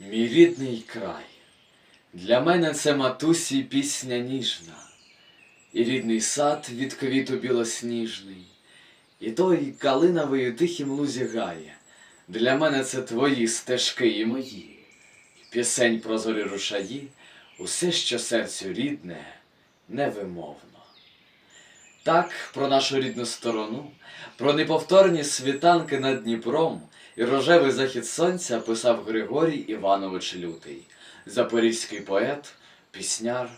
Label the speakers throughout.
Speaker 1: Мій рідний край. Для мене це матусі пісня ніжна, і рідний сад від квіту білосніжний, і той калиновий у тихім лузі гає. Для мене це твої стежки і мої, і пісень про зорі рушаї, усе, що серцю рідне, невимовно. Так, про нашу рідну сторону, про неповторні світанки над Дніпром і рожевий захід сонця писав Григорій Іванович Лютий, запорізький поет, пісняр,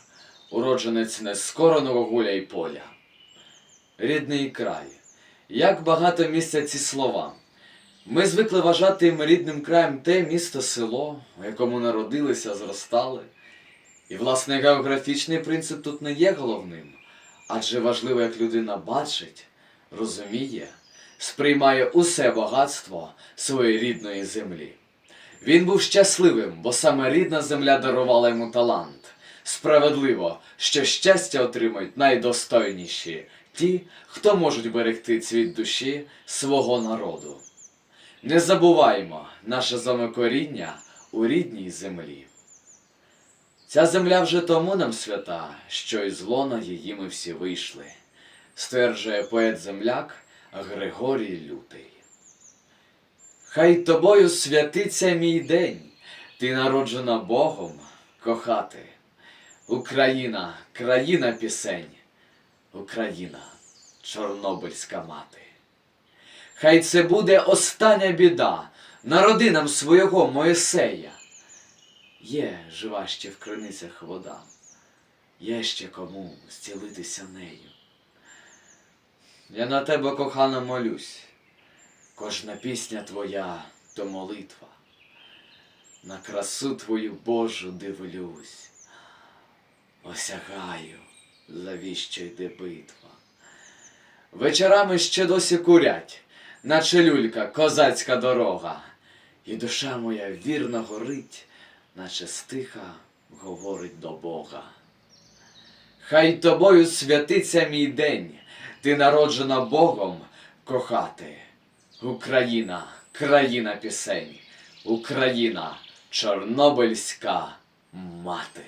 Speaker 1: уродженець нескореного гуля й поля. Рідний край. Як багато містять ці слова. Ми звикли вважати їм рідним краєм те місто село, у якому народилися, зростали. І, власне, географічний принцип тут не є головним, адже важливо, як людина бачить, розуміє, сприймає усе багатство своєї рідної землі. Він був щасливим, бо саме рідна земля дарувала йому талант. Справедливо, що щастя отримують найдостойніші ті, хто можуть берегти цвіт душі свого народу. Не забуваймо наше з у рідній землі. Ця земля вже тому нам свята, що із лона її ми всі вийшли, стверджує поет-земляк Григорій Лютий. Хай тобою святиться мій день, ти народжена Богом кохати. Україна, країна пісень, Україна, Чорнобильська мати. Хай це буде остання біда, народи нам свого Моїсея. Є жива ще в криницях вода, є ще кому зцілитися нею. Я на тебе, кохана, молюсь, кожна пісня твоя то молитва, на красу твою Божу дивлюсь, осягаю, завіщо йде битва. Вечорами ще досі курять, наче люлька козацька дорога, і душа моя вірно горить, наче стиха говорить до Бога. Хай тобою святиться мій день, ти народжена Богом кохати. Україна, країна пісень, Україна, Чорнобильська мати.